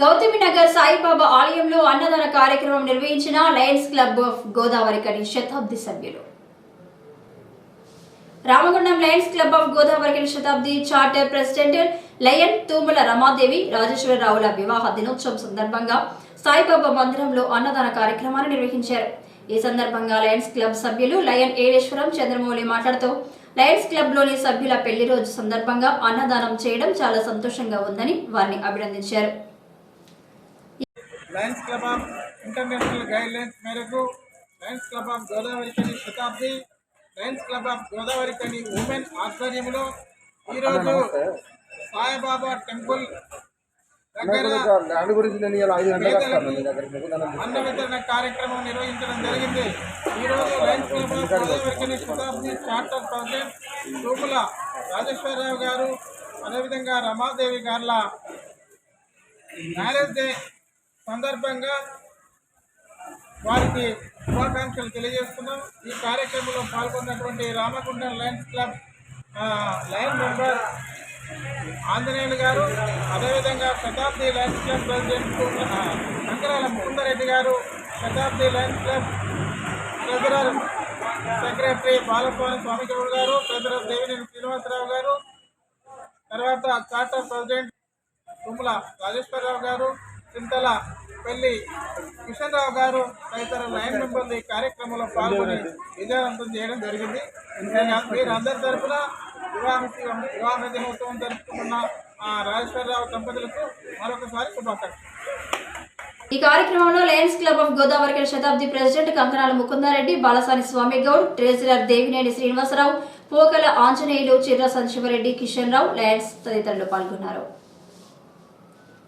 గౌతమి నగర్ సాయిబాబా ఆలయంలో అన్నదాన కార్యక్రమం నిర్వహించిన లయన్స్ క్లబ్ ఆఫ్ గోదావరి కని శతాబ్ది సభ్యులు. Ramagundam Lions Club of Godavari Khani Shatabdi charter president lion Thumula Ramadevi రాజేశ్వరరావుల వివాహ దినోత్సవం సందర్భంగా సాయిబాబా మందిరంలో అన్నదాన కార్యక్రమాన్ని నిర్వహించారు. ఈ సందర్భంగా లయన్స్ క్లబ్ సభ్యులు లయన్ ఏడేశ్వరం చంద్రమౌళి మాట్లాడుతూ లయన్స్ క్లబ్లోని సభ్యుల పెళ్ళి రోజు సందర్భంగా అన్నదానం చేయడం చాలా సంతోషంగా ఉందని వారిని అభినందించారు. Lions Club of International guide lines మేరకు Lions Club of Godavarikhani Shatabdi Lions Club of Godavarikhani women ఆధ్వర్యంలో ఈరోజు సాయిబాబా టెంపుల్ దగ్గర అన్న వితరణ కార్యక్రమం నిర్వహించడం జరిగింది. ఈరోజు Lions club of Godavari Khani Shatabdi charter president Thumula Rajeshwara Rao గారు అదేవిధంగా రమాదేవి గారుల మ్యారేజ్ డే సందర్భంగా వారికి శుభాకాంక్షలు తెలియజేస్తున్నాం. ఈ కార్యక్రమంలో పాల్గొన్నటువంటి Ramagundam Lions Club Lion member Anjaneyulu గారు అదేవిధంగా శతాబ్ది లయన్స్ క్లబ్ ప్రెసిడెంట్ ఆ, శంకరాల ముకుందరెడ్డి గారు Shatabdi lions club treasurer secretary Balaswamy Swamigoud గారు ట్రెజరర్ దేవినేని శ్రీనివాసరావు గారు తర్వాత చార్టర్ ప్రెసిడెంట్ తుమ్మల రాజేశ్వరరావు గారు చింతల పెళ్ళి. కిషన్ రావు గారు తదితర లైన్ మెంబర్లు ఈ కార్యక్రమంలో పాల్గొని విజయవంతం చేయడం జరిగింది. మీరందరి తరఫున వివాహ వివాహ దినోత్సవం జరుపుకుంటున్న రాజేశ్వరరావు దంపతులకు మరొకసారి శుభాకాంక్షలు. ఈ కార్యక్రమంలో Lions Club of Godavari Shatabdi president Kankanala Mukunda Reddy Balasani Swamy Goud treasurer Devineni Srinivasa Rao Pokala Anjaneyulu Chirra Samsiva Reddy Kishan Rao Lions తదితరులు పాల్గొన్నారు.